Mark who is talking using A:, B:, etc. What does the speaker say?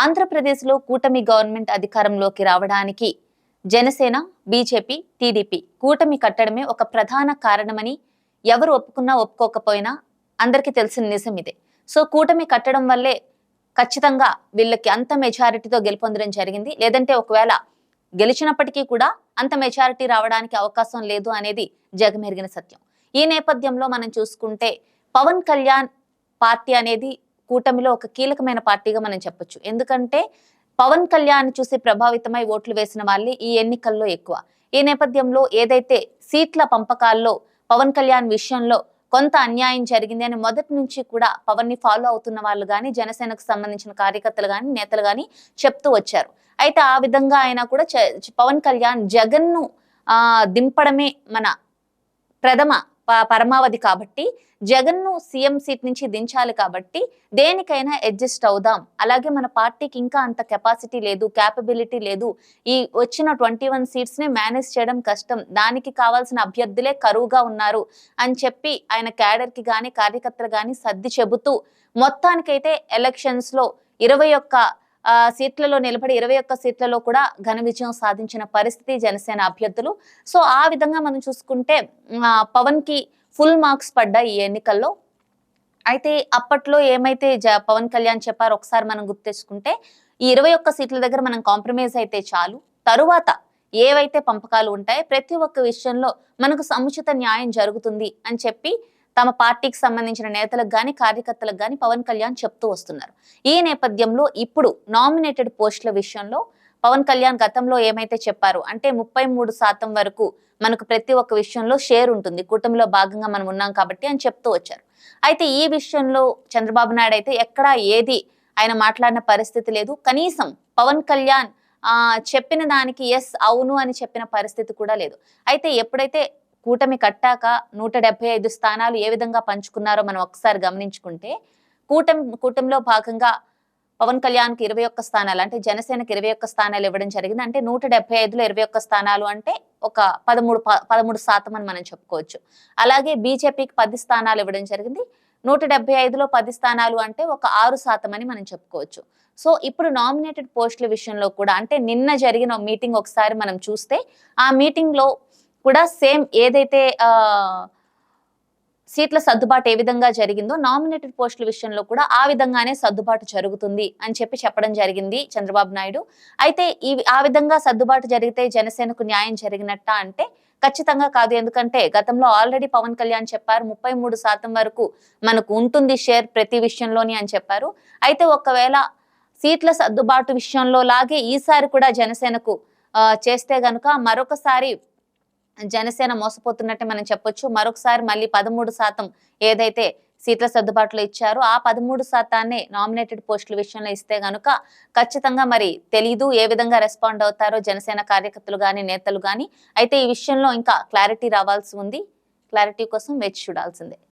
A: ఆంధ్రప్రదేశ్లో కూటమి గవర్నమెంట్ అధికారంలోకి రావడానికి జనసేన బీజేపీ టీడీపీ కూటమి కట్టడమే ఒక ప్రధాన కారణమని ఎవరు ఒప్పుకున్నా ఒప్పుకోకపోయినా అందరికీ తెలిసిన నిజం ఇదే. సో కూటమి కట్టడం వల్లే ఖచ్చితంగా వీళ్ళకి అంత మెజారిటీతో గెలుపొందడం జరిగింది. లేదంటే ఒకవేళ గెలిచినప్పటికీ కూడా అంత మెజారిటీ రావడానికి అవకాశం లేదు అనేది జగమెరిగిన సత్యం. ఈ నేపథ్యంలో మనం చూసుకుంటే పవన్ కళ్యాణ్ పార్టీ అనేది కూటమిలో ఒక కీలకమైన పార్టీగా మనం చెప్పొచ్చు. ఎందుకంటే పవన్ కళ్యాణ్ చూసి ప్రభావితమై ఓట్లు వేసిన వాళ్ళే ఈ ఎన్నికల్లో ఎక్కువ. ఈ నేపథ్యంలో ఏదైతే సీట్ల పంపకాల్లో పవన్ కళ్యాణ్ విషయంలో కొంత అన్యాయం జరిగింది అని మొదటి నుంచి కూడా పవన్ని ఫాలో అవుతున్న వాళ్ళు కానీ జనసేనకు సంబంధించిన కార్యకర్తలు కానీ నేతలు కానీ చెప్తూ వచ్చారు. అయితే ఆ విధంగా ఆయన కూడా చ- పవన్ కళ్యాణ్ జగన్ను దింపడమే మన ప్రథమ పరమావధి కాబట్టి జగన్ను సీఎం సీట్ నుంచి దించాలి కాబట్టి దేనికైనా అడ్జస్ట్ అవుదాం. అలాగే మన పార్టీకి ఇంకా అంత కెపాసిటీ లేదు క్యాపబిలిటీ లేదు. ఈ వచ్చిన ట్వంటీ వన్ సీట్స్ని మేనేజ్ చేయడం కష్టం. దానికి కావాల్సిన అభ్యర్థులే కరువుగా ఉన్నారు అని చెప్పి ఆయన క్యాడర్కి కానీ కార్యకర్తలు కానీ సర్ది చెబుతూ మొత్తానికైతే ఎలక్షన్స్లో ఇరవై ఒక్క సీట్లలో నిలబడి ఇరవై ఒక్క సీట్లలో కూడా ఘన విజయం సాధించిన పరిస్థితి జనసేన అభ్యర్థులు. సో ఆ విధంగా మనం చూసుకుంటే పవన్కి ఫుల్ మార్క్స్ పడ్డాయి ఈ ఎన్నికల్లో. అయితే అప్పట్లో ఏమైతే జ పవన్ కళ్యాణ్ చెప్పారో ఒకసారి మనం గుర్తు తెచ్చుకుంటే ఈ ఇరవై ఒక్క సీట్ల దగ్గర మనం కాంప్రమైజ్ అయితే చాలు. తరువాత ఏవైతే పంపకాలు ఉంటాయో ప్రతి ఒక్క విషయంలో మనకు సముచిత న్యాయం జరుగుతుంది అని చెప్పి తమ పార్టీకి సంబంధించిన నేతలకు గాని కార్యకర్తలకు గాని పవన్ కళ్యాణ్ చెప్తూ వస్తున్నారు. ఈ నేపథ్యంలో ఇప్పుడు నామినేటెడ్ పోస్టుల విషయంలో పవన్ కళ్యాణ్ గతంలో ఏమైతే చెప్పారు? అంటే ముప్పై మూడు శాతం వరకు మనకు ప్రతి ఒక్క విషయంలో షేర్ ఉంటుంది. కూటమిలో భాగంగా మనం ఉన్నాం కాబట్టి అని చెప్తూ వచ్చారు. అయితే ఈ విషయంలో చంద్రబాబు నాయుడు అయితే ఎక్కడా ఏది ఆయన మాట్లాడిన పరిస్థితి లేదు. కనీసం పవన్ కళ్యాణ్ ఆ చెప్పిన దానికి ఎస్ అవును అని చెప్పిన పరిస్థితి కూడా లేదు. అయితే ఎప్పుడైతే కూటమి కట్టాక నూట డెబ్బై ఐదు స్థానాలు ఏ విధంగా పంచుకున్నారో మనం ఒకసారి గమనించుకుంటే కూటమి కూటమిలో భాగంగా పవన్ కళ్యాణ్కి ఇరవై ఒక్క స్థానాలు అంటే జనసేనకి ఇరవై ఒక్క స్థానాలు ఇవ్వడం జరిగింది. అంటే నూట డెబ్బై ఐదులో ఇరవై ఒక్క స్థానాలు అంటే ఒక పదమూడు ప- పదమూడు శాతం అని మనం చెప్పుకోవచ్చు. అలాగే బీజేపీకి పది స్థానాలు ఇవ్వడం జరిగింది. నూట డెబ్బై ఐదులో పది స్థానాలు అంటే ఒక ఆరు శాతం అని మనం చెప్పుకోవచ్చు. సో ఇప్పుడు నామినేటెడ్ పోస్టుల విషయంలో కూడా అంటే నిన్న జరిగిన మీటింగ్ ఒకసారి మనం చూస్తే ఆ మీటింగ్లో కూడా సేమ్ ఏదైతే సీట్ల సర్దుబాటు ఏ విధంగా జరిగిందో నామినేటెడ్ పోస్టుల విషయంలో కూడా ఆ విధంగానే సర్దుబాటు జరుగుతుంది అని చెప్పి చెప్పడం జరిగింది చంద్రబాబు నాయుడు. అయితే ఈ ఆ విధంగా సర్దుబాటు జరిగితే జనసేనకు న్యాయం జరిగినట్ట అంటే ఖచ్చితంగా కాదు. ఎందుకంటే గతంలో ఆల్రెడీ పవన్ కళ్యాణ్ చెప్పారు ముప్పై మూడు శాతం వరకు మనకు ఉంటుంది షేర్ ప్రతి విషయంలోని అని చెప్పారు. అయితే ఒకవేళ సీట్ల సర్దుబాటు విషయంలో లాగే ఈసారి కూడా జనసేనకు చేస్తే గనుక మరొకసారి జనసేన మోసపోతున్నట్టే మనం చెప్పొచ్చు. మరొకసారి మళ్ళీ పదమూడు శాతం ఏదైతే సీట్ల సర్దుబాటులో ఇచ్చారో ఆ పదమూడు శాతాన్ని నామినేటెడ్ పోస్టుల విషయంలో ఇస్తే గనుక ఖచ్చితంగా మరి తెలీదు ఏ విధంగా రెస్పాండ్ అవుతారో జనసేన కార్యకర్తలు కానీ నేతలు కానీ అయితే ఈ విషయంలో ఇంకా క్లారిటీ రావాల్సి ఉంది. క్లారిటీ కోసం వేచి చూడాల్సిందే.